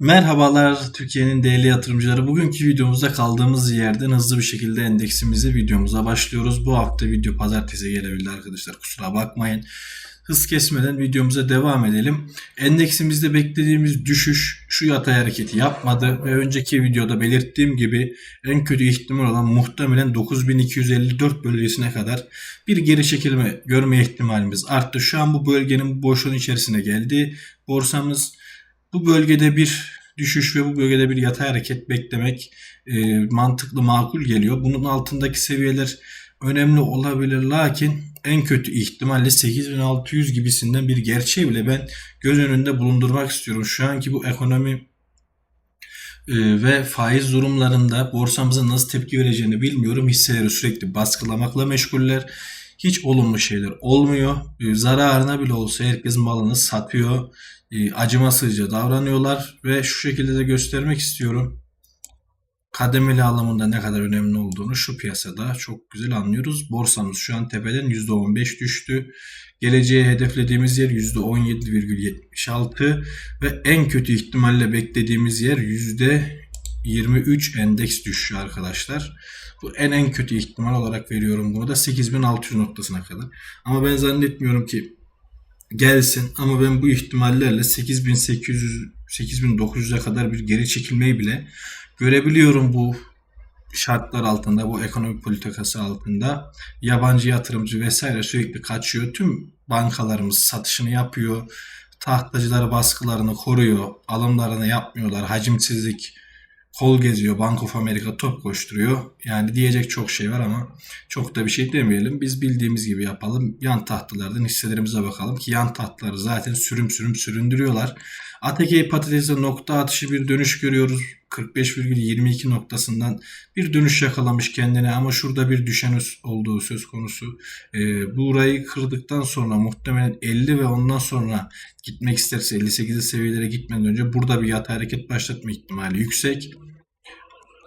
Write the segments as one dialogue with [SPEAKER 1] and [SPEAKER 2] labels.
[SPEAKER 1] Merhabalar Türkiye'nin değerli yatırımcıları. Bugünkü videomuzda kaldığımız yerden hızlı bir şekilde endeksimizi videomuza başlıyoruz. Bu hafta video pazartesi gelebildi arkadaşlar kusura bakmayın. Hız kesmeden videomuza devam edelim. Endeksimizde beklediğimiz düşüş şu yatay hareketi yapmadı ve önceki videoda belirttiğim gibi en kötü ihtimal olan muhtemelen 9254 bölgesine kadar bir geri çekilme görme ihtimalimiz arttı. Şu an bu bölgenin boşluğun içerisine geldi. Borsamız bu bölgede bir düşüş ve bu bölgede bir yatay hareket beklemek e, mantıklı makul geliyor. Bunun altındaki seviyeler önemli olabilir lakin en kötü ihtimalle 8600 gibisinden bir gerçeği bile ben göz önünde bulundurmak istiyorum. Şu anki bu ekonomi e, ve faiz durumlarında borsamızın nasıl tepki vereceğini bilmiyorum. Hisseleri sürekli baskılamakla meşguller. Hiç olumlu şeyler olmuyor. E, zararına bile olsa herkes malını satıyor. E, acımasızca davranıyorlar ve şu şekilde de göstermek istiyorum. Kademeli alımında ne kadar önemli olduğunu şu piyasada çok güzel anlıyoruz. Borsamız şu an tepeden %15 düştü. Geleceğe hedeflediğimiz yer %17,76 ve en kötü ihtimalle beklediğimiz yer %23 endeks düşüşü arkadaşlar. Bu en en kötü ihtimal olarak veriyorum bunu da 8600 noktasına kadar. Ama ben zannetmiyorum ki gelsin ama ben bu ihtimallerle 8800 8900'e kadar bir geri çekilmeyi bile görebiliyorum bu şartlar altında, bu ekonomik politikası altında yabancı yatırımcı vesaire sürekli kaçıyor. Tüm bankalarımız satışını yapıyor. Tahtacıları baskılarını koruyor. Alımlarını yapmıyorlar. Hacimsizlik kol geziyor. Bank of America top koşturuyor. Yani diyecek çok şey var ama çok da bir şey demeyelim. Biz bildiğimiz gibi yapalım. Yan tahtalardan hisselerimize bakalım ki yan tahtları zaten sürüm sürüm süründürüyorlar. ATK patatesde nokta atışı bir dönüş görüyoruz. 45,22 noktasından bir dönüş yakalamış kendine ama şurada bir düşen olduğu söz konusu. E, burayı kırdıktan sonra muhtemelen 50 ve ondan sonra gitmek isterse 58'li seviyelere gitmeden önce burada bir yatay hareket başlatma ihtimali yüksek.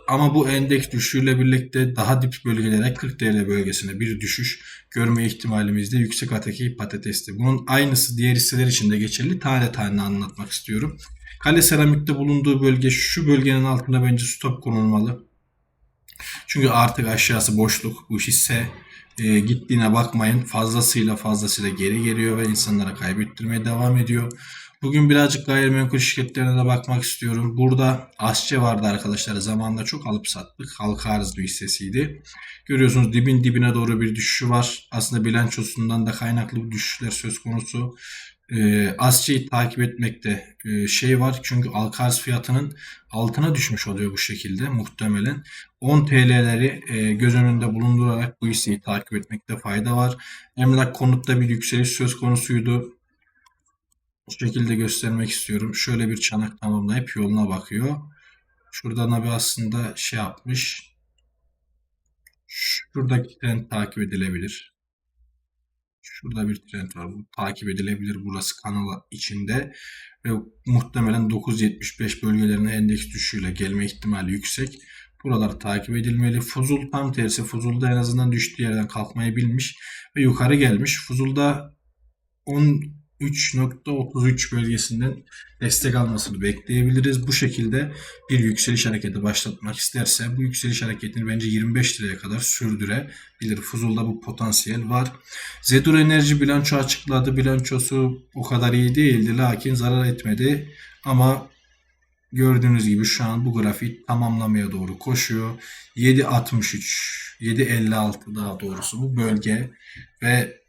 [SPEAKER 1] Ama bu endeks düşüşüyle birlikte daha dip bölgelere 40 TL bölgesine bir düşüş görme ihtimalimiz de yüksek ataki patatesti. Bunun aynısı diğer hisseler için de geçerli. Tane tane anlatmak istiyorum. Kale seramikte bulunduğu bölge şu bölgenin altında bence stop konulmalı. Çünkü artık aşağısı boşluk. Bu hisse e, gittiğine bakmayın. Fazlasıyla fazlasıyla geri geliyor ve insanlara kaybettirmeye devam ediyor. Bugün birazcık gayrimenkul şirketlerine de bakmak istiyorum. Burada Asçe vardı arkadaşlar. Zamanında çok alıp sattık. Halka arz bir hissesiydi. Görüyorsunuz dibin dibine doğru bir düşüşü var. Aslında bilançosundan da kaynaklı düşüşler söz konusu. E, Asçe'yi takip etmekte e, şey var. Çünkü Alkars fiyatının altına düşmüş oluyor bu şekilde muhtemelen. 10 TL'leri e, göz önünde bulundurarak bu hisseyi takip etmekte fayda var. Emlak konutta bir yükseliş söz konusuydu. Bu şekilde göstermek istiyorum. Şöyle bir çanak tamamlayıp yoluna bakıyor. Şuradan abi aslında şey yapmış. Şuradaki trend takip edilebilir. Şurada bir trend var. Bu takip edilebilir. Burası kanal içinde. Ve muhtemelen 9.75 bölgelerine endeks düşüşüyle gelme ihtimali yüksek. Buralar takip edilmeli. Fuzul tam tersi. Fuzul'da en azından düştüğü yerden kalkmayı bilmiş ve yukarı gelmiş. Fuzul'da 10 3.33 bölgesinden destek almasını bekleyebiliriz. Bu şekilde bir yükseliş hareketi başlatmak isterse bu yükseliş hareketini bence 25 liraya kadar sürdürebilir. Fuzul'da bu potansiyel var. Zedur Enerji bilanço açıkladı. Bilançosu o kadar iyi değildi lakin zarar etmedi. Ama gördüğünüz gibi şu an bu grafik tamamlamaya doğru koşuyor. 7.63 7.56 daha doğrusu bu bölge ve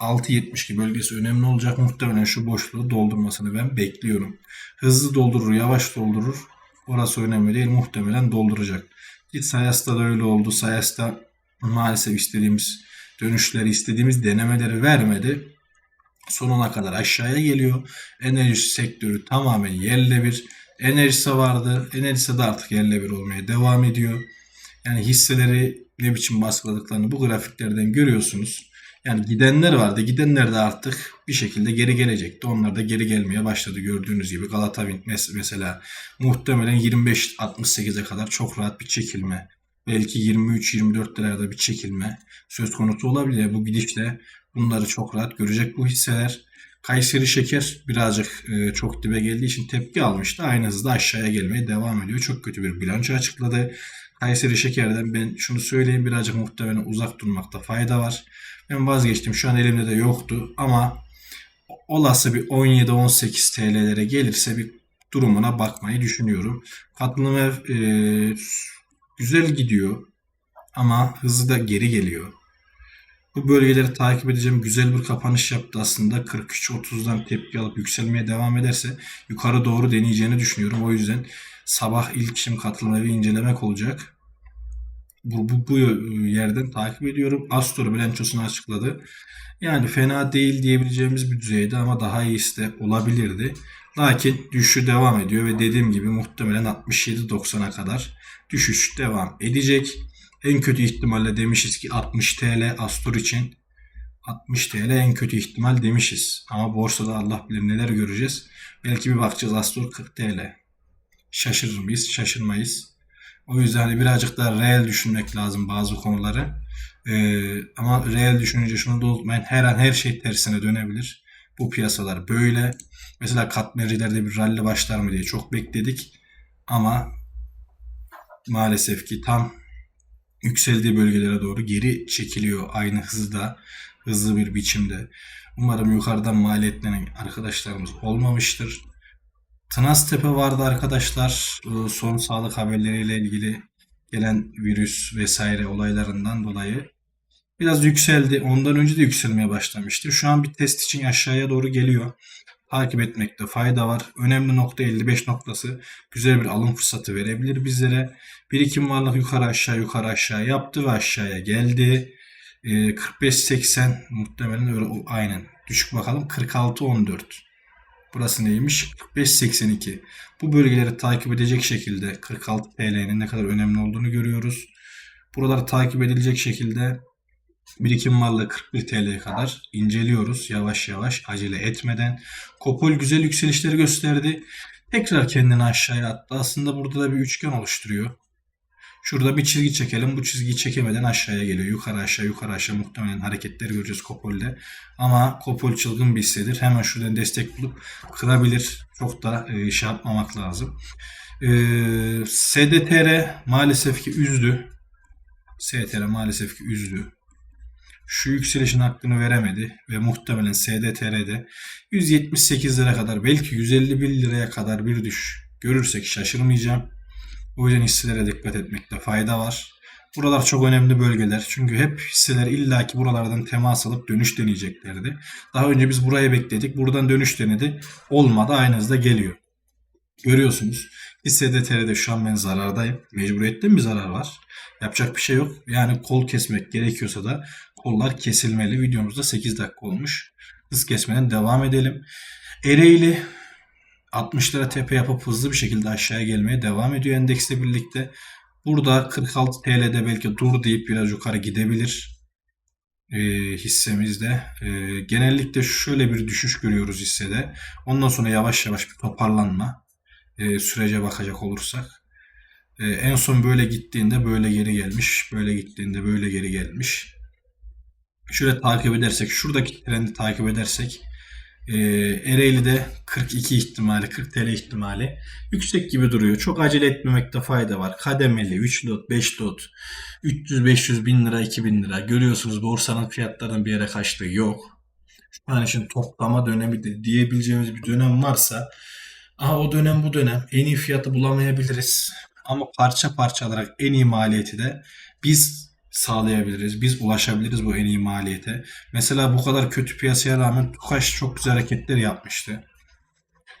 [SPEAKER 1] 6.72 bölgesi önemli olacak. Muhtemelen şu boşluğu doldurmasını ben bekliyorum. Hızlı doldurur, yavaş doldurur. Orası önemli değil. Muhtemelen dolduracak. Git Sayas'ta da öyle oldu. Sayas'ta maalesef istediğimiz dönüşleri, istediğimiz denemeleri vermedi. Sonuna kadar aşağıya geliyor. Enerji sektörü tamamen yerle bir. Enerjisi vardı. Enerjisi de artık yerle bir olmaya devam ediyor. Yani hisseleri ne biçim baskıladıklarını bu grafiklerden görüyorsunuz. Yani gidenler vardı. Gidenler de artık bir şekilde geri gelecekti. Onlar da geri gelmeye başladı gördüğünüz gibi. Galata Wind mesela muhtemelen 25-68'e kadar çok rahat bir çekilme. Belki 23-24 liralarda bir çekilme söz konusu olabilir. Bu gidişle bunları çok rahat görecek bu hisseler. Kayseri Şeker birazcık e, çok dibe geldiği için tepki almıştı. Aynı hızda aşağıya gelmeye devam ediyor. Çok kötü bir bilanço açıkladı. Kayseri Şeker'den ben şunu söyleyeyim birazcık muhtemelen uzak durmakta fayda var. Ben vazgeçtim. Şu an elimde de yoktu ama olası bir 17-18 TL'lere gelirse bir durumuna bakmayı düşünüyorum. Katılım ev e, güzel gidiyor ama hızı da geri geliyor. Bu bölgeleri takip edeceğim. Güzel bir kapanış yaptı aslında. 43-30'dan tepki alıp yükselmeye devam ederse yukarı doğru deneyeceğini düşünüyorum. O yüzden sabah ilk işim katılım evi incelemek olacak. Bu, bu, bu yerden takip ediyorum. Astor bilançosunu açıkladı. Yani fena değil diyebileceğimiz bir düzeyde ama daha iyisi de olabilirdi. Lakin düşüşü devam ediyor ve dediğim gibi muhtemelen 67-90'a kadar düşüş devam edecek. En kötü ihtimalle demişiz ki 60 TL Astor için 60 TL en kötü ihtimal demişiz. Ama borsada Allah bilir neler göreceğiz. Belki bir bakacağız Astor 40 TL. Şaşırır mıyız? Şaşırmayız. O yüzden hani birazcık daha reel düşünmek lazım bazı konuları. Ee, ama reel düşününce şunu da unutmayın. Her an her şey tersine dönebilir. Bu piyasalar böyle. Mesela katmercilerde bir rally başlar mı diye çok bekledik. Ama maalesef ki tam yükseldiği bölgelere doğru geri çekiliyor aynı hızda, hızlı bir biçimde. Umarım yukarıdan maliyetlenen arkadaşlarımız olmamıştır. Tınaztepe vardı arkadaşlar. Ee, Son sağlık haberleriyle ilgili gelen virüs vesaire olaylarından dolayı biraz yükseldi. Ondan önce de yükselmeye başlamıştı. Şu an bir test için aşağıya doğru geliyor. Takip etmekte fayda var. Önemli nokta 55 noktası. Güzel bir alım fırsatı verebilir bizlere. Birikim varlık yukarı aşağı yukarı aşağı yaptı ve aşağıya geldi. Ee, 45-80 muhtemelen öyle aynen. Düşük bakalım 46-14. Burası neymiş? 45-82. Bu bölgeleri takip edecek şekilde 46 TL'nin ne kadar önemli olduğunu görüyoruz. Buraları takip edilecek şekilde birikim varlığı 41 TL'ye kadar inceliyoruz yavaş yavaş acele etmeden. Kopol güzel yükselişleri gösterdi. Tekrar kendini aşağıya attı. Aslında burada da bir üçgen oluşturuyor. Şurada bir çizgi çekelim. Bu çizgiyi çekemeden aşağıya geliyor. Yukarı aşağı yukarı aşağı muhtemelen hareketleri göreceğiz Kopol'de. Ama Kopol çılgın bir hissedir. Hemen şuradan destek bulup kırabilir. Çok da e, şey yapmamak lazım. E, SDTR maalesef ki üzdü. SDTR maalesef ki üzdü. Şu yükselişin hakkını veremedi ve muhtemelen SDTR'de 178 lira kadar belki 151 liraya kadar bir düş görürsek şaşırmayacağım. O yüzden hisselere dikkat etmekte fayda var. Buralar çok önemli bölgeler. Çünkü hep hisseler illaki buralardan temas alıp dönüş deneyeceklerdi. Daha önce biz buraya bekledik. Buradan dönüş denedi. Olmadı. Aynı hızda geliyor. Görüyorsunuz. Hissede TR'de şu an ben zarardayım. Mecburiyetten bir zarar var. Yapacak bir şey yok. Yani kol kesmek gerekiyorsa da kollar kesilmeli. Videomuzda 8 dakika olmuş. Hız kesmeden devam edelim. Ereğli 60 lira tepe yapıp hızlı bir şekilde aşağıya gelmeye devam ediyor endeksle birlikte. Burada 46 TL'de belki dur deyip biraz yukarı gidebilir e, hissemizde. E, genellikle şöyle bir düşüş görüyoruz hissede. Ondan sonra yavaş yavaş bir toparlanma e, sürece bakacak olursak. E, en son böyle gittiğinde böyle geri gelmiş. Böyle gittiğinde böyle geri gelmiş. Şöyle takip edersek, şuradaki trendi takip edersek e, Ereğli'de 42 ihtimali, 40 TL ihtimali yüksek gibi duruyor. Çok acele etmemekte fayda var. Kademeli 3 lot, 5 lot, 300-500 bin lira, 2000 lira. Görüyorsunuz borsanın fiyatlarının bir yere kaçtığı yok. Şu an için toplama dönemi de diyebileceğimiz bir dönem varsa Aha o dönem bu dönem en iyi fiyatı bulamayabiliriz. Ama parça parça alarak en iyi maliyeti de biz sağlayabiliriz. Biz ulaşabiliriz bu en iyi maliyete. Mesela bu kadar kötü piyasaya rağmen Tukaş çok güzel hareketler yapmıştı.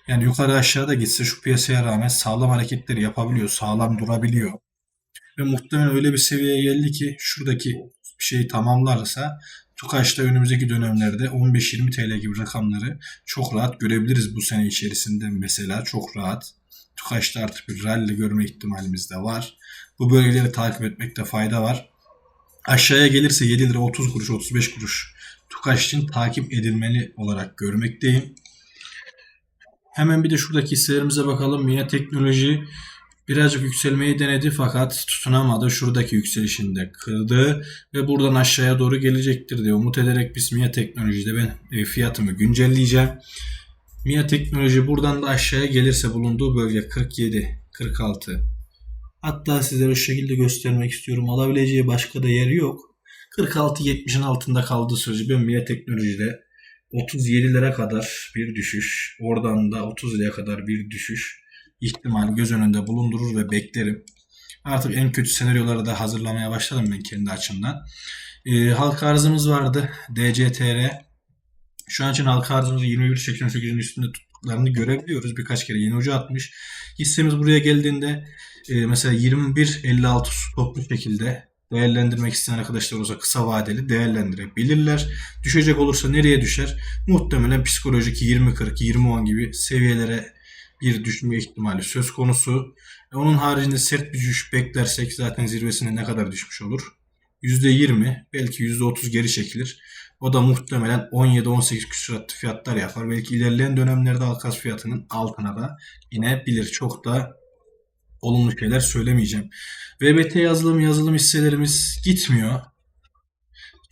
[SPEAKER 1] Yani yukarı aşağıda gitse şu piyasaya rağmen sağlam hareketleri yapabiliyor. Sağlam durabiliyor. Ve muhtemelen öyle bir seviyeye geldi ki şuradaki şeyi tamamlarsa Tukaş'ta önümüzdeki dönemlerde 15-20 TL gibi rakamları çok rahat görebiliriz bu sene içerisinde mesela çok rahat. Tukaş'ta artık bir rally görme ihtimalimiz de var. Bu bölgeleri takip etmekte fayda var. Aşağıya gelirse 7 lira 30 kuruş 35 kuruş Tukaş için takip edilmeli olarak görmekteyim. Hemen bir de şuradaki hisselerimize bakalım. Yine teknoloji Birazcık yükselmeyi denedi fakat tutunamadı. Şuradaki yükselişini de kırdı ve buradan aşağıya doğru gelecektir diye umut ederek biz MIA Teknoloji'de ben e, fiyatımı güncelleyeceğim. MIA Teknoloji buradan da aşağıya gelirse bulunduğu bölge 47, 46. Hatta sizlere şu şekilde göstermek istiyorum. Alabileceği başka da yer yok. 46-70'in altında kaldığı sürece ben MIA Teknoloji'de 37'lere kadar bir düşüş, oradan da 30 liraya kadar bir düşüş ihtimali göz önünde bulundurur ve beklerim. Artık en kötü senaryoları da hazırlamaya başladım ben kendi açımdan. Ee, halka arzımız vardı. DCTR. Şu an için halka arzımızı 21.88'in üstünde tuttuklarını görebiliyoruz. Birkaç kere yeni ucu atmış. Hissemiz buraya geldiğinde e, mesela 21.56 stoplu şekilde değerlendirmek isteyen arkadaşlar olursa kısa vadeli değerlendirebilirler. Düşecek olursa nereye düşer? Muhtemelen psikolojik 20-40, 20-10 gibi seviyelere bir düşme ihtimali söz konusu. E, Onun haricinde sert bir düşüş beklersek zaten zirvesine ne kadar düşmüş olur? %20 belki %30 geri çekilir. O da muhtemelen 17-18 küsuratlı fiyatlar yapar. Belki ilerleyen dönemlerde Alkas fiyatının altına da inebilir. Çok da olumlu şeyler söylemeyeceğim. VBT yazılım yazılım hisselerimiz gitmiyor.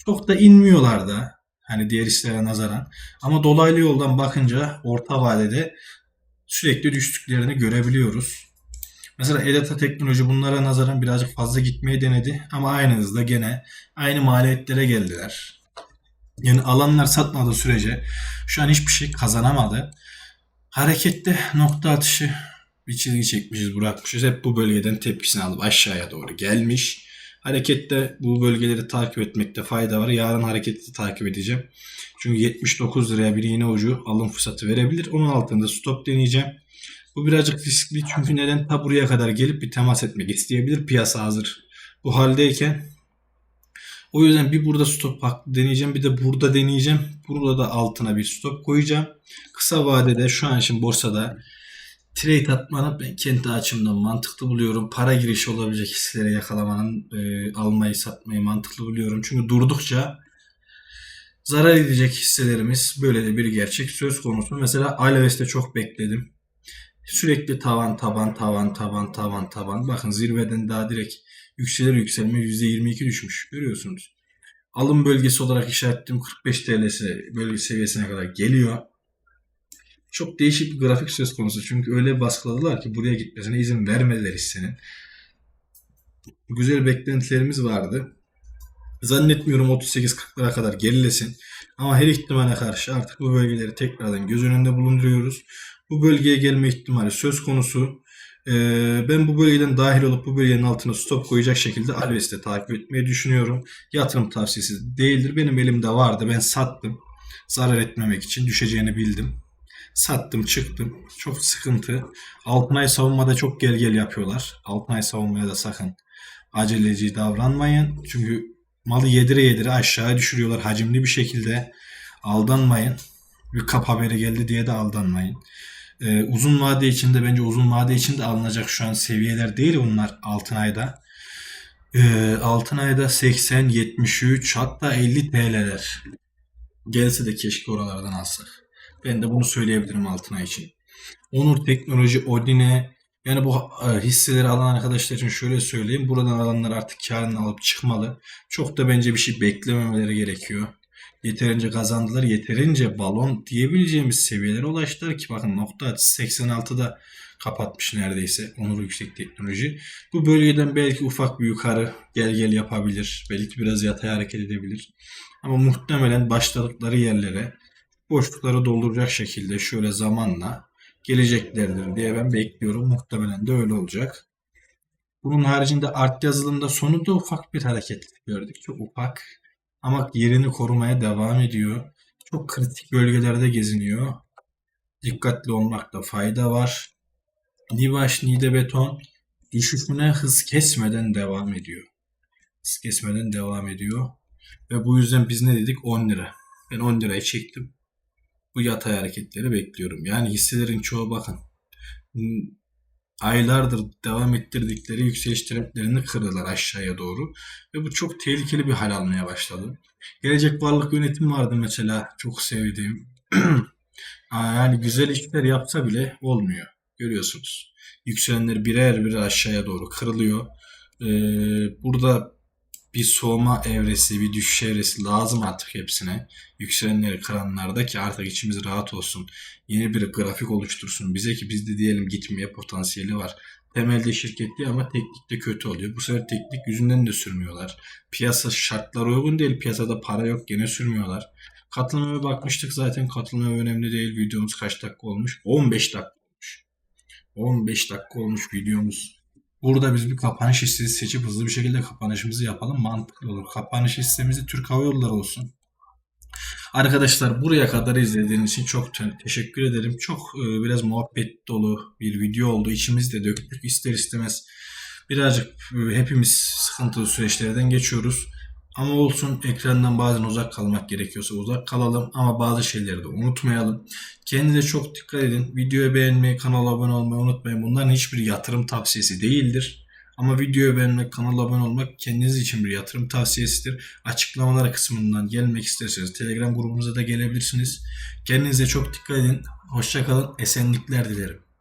[SPEAKER 1] Çok da inmiyorlar da. Hani diğer hisselere nazaran. Ama dolaylı yoldan bakınca orta vadede sürekli düştüklerini görebiliyoruz. Mesela Edata Teknoloji bunlara nazaran birazcık fazla gitmeyi denedi ama aynı hızda gene aynı maliyetlere geldiler. Yani alanlar satmadığı sürece şu an hiçbir şey kazanamadı. Harekette nokta atışı bir çizgi çekmişiz bırakmışız. Hep bu bölgeden tepkisini alıp aşağıya doğru gelmiş. Harekette bu bölgeleri takip etmekte fayda var. Yarın hareketi takip edeceğim. Çünkü 79 liraya bir iğne ucu alım fırsatı verebilir. Onun altında stop deneyeceğim. Bu birazcık riskli çünkü neden ta buraya kadar gelip bir temas etmek isteyebilir. Piyasa hazır bu haldeyken. O yüzden bir burada stop deneyeceğim. Bir de burada deneyeceğim. Burada da altına bir stop koyacağım. Kısa vadede şu an için borsada trade atmanı ben kendi açımdan mantıklı buluyorum. Para girişi olabilecek hisseleri yakalamanın e, almayı satmayı mantıklı buluyorum. Çünkü durdukça zarar edecek hisselerimiz böyle de bir gerçek söz konusu. Mesela Alves'te çok bekledim. Sürekli tavan taban tavan taban tavan taban. Bakın zirveden daha direkt yükselir yükselme %22 düşmüş. Görüyorsunuz. Alım bölgesi olarak işaretledim 45 TL'si bölge seviyesine kadar geliyor. Çok değişik bir grafik söz konusu. Çünkü öyle baskıladılar ki buraya gitmesine izin vermediler hissenin. Güzel beklentilerimiz vardı. Zannetmiyorum 38-40'lara kadar gerilesin. Ama her ihtimale karşı artık bu bölgeleri tekrardan göz önünde bulunduruyoruz. Bu bölgeye gelme ihtimali söz konusu. Ee, ben bu bölgeden dahil olup bu bölgenin altına stop koyacak şekilde Alves'te takip etmeyi düşünüyorum. Yatırım tavsiyesi değildir. Benim elimde vardı. Ben sattım. Zarar etmemek için düşeceğini bildim. Sattım çıktım. Çok sıkıntı. Altınay savunmada çok gel gel yapıyorlar. Altınay savunmaya da sakın aceleci davranmayın. Çünkü malı yedire yedire aşağıya düşürüyorlar hacimli bir şekilde. Aldanmayın. Bir kap haberi geldi diye de aldanmayın. Ee, uzun vade içinde bence uzun vade içinde alınacak şu an seviyeler değil bunlar altın ayda. Ee, altın ayda 80, 73 hatta 50 TL'ler. Gelse de keşke oralardan alsak. Ben de bunu söyleyebilirim altın ay için. Onur Teknoloji, Odine yani bu e, hisseleri alan arkadaşlar için şöyle söyleyeyim. Buradan alanlar artık karını alıp çıkmalı. Çok da bence bir şey beklememeleri gerekiyor. Yeterince kazandılar. Yeterince balon diyebileceğimiz seviyelere ulaştılar ki bakın nokta atışı 86'da kapatmış neredeyse Onur Yüksek Teknoloji. Bu bölgeden belki ufak bir yukarı gel gel yapabilir. Belki biraz yatay hareket edebilir. Ama muhtemelen başladıkları yerlere boşlukları dolduracak şekilde şöyle zamanla geleceklerdir diye ben bekliyorum. Muhtemelen de öyle olacak. Bunun haricinde art yazılımda sonunda ufak bir hareket gördük. Çok ufak ama yerini korumaya devam ediyor. Çok kritik bölgelerde geziniyor. Dikkatli olmakta fayda var. Nivaş Nide Beton düşüşüne hız kesmeden devam ediyor. Hız kesmeden devam ediyor. Ve bu yüzden biz ne dedik? 10 lira. Ben 10 liraya çektim. Bu yatay hareketleri bekliyorum. Yani hisselerin çoğu bakın aylardır devam ettirdikleri yükseliş trendlerini kırdılar aşağıya doğru. Ve bu çok tehlikeli bir hal almaya başladı. Gelecek varlık yönetim vardı mesela çok sevdiğim. yani güzel işler yapsa bile olmuyor. görüyorsunuz. Yükselenler birer birer aşağıya doğru kırılıyor. Ee, burada bir soğuma evresi, bir düşüş evresi lazım artık hepsine. Yükselenleri kıranlarda ki artık içimiz rahat olsun. Yeni bir grafik oluştursun. Bize ki bizde diyelim gitmeye potansiyeli var. Temelde şirketli ama teknikte kötü oluyor. Bu sefer teknik yüzünden de sürmüyorlar. Piyasa şartlar uygun değil. Piyasada para yok gene sürmüyorlar. Katılmaya bakmıştık zaten. Katılma önemli değil. Videomuz kaç dakika olmuş? 15 dakika olmuş. 15 dakika olmuş videomuz. Burada biz bir kapanış hissesi seçip hızlı bir şekilde kapanışımızı yapalım. Mantıklı olur. Kapanış hissemizi Türk Hava Yolları olsun. Arkadaşlar buraya kadar izlediğiniz için çok te- teşekkür ederim. Çok e, biraz muhabbet dolu bir video oldu. İçimizde döktük ister istemez. Birazcık e, hepimiz sıkıntılı süreçlerden geçiyoruz. Ama olsun ekrandan bazen uzak kalmak gerekiyorsa uzak kalalım ama bazı şeyleri de unutmayalım. Kendinize çok dikkat edin. Videoyu beğenmeyi, kanala abone olmayı unutmayın. Bunların hiçbir yatırım tavsiyesi değildir. Ama videoyu beğenmek, kanala abone olmak kendiniz için bir yatırım tavsiyesidir. Açıklamalar kısmından gelmek isterseniz Telegram grubumuza da gelebilirsiniz. Kendinize çok dikkat edin. Hoşçakalın. Esenlikler dilerim.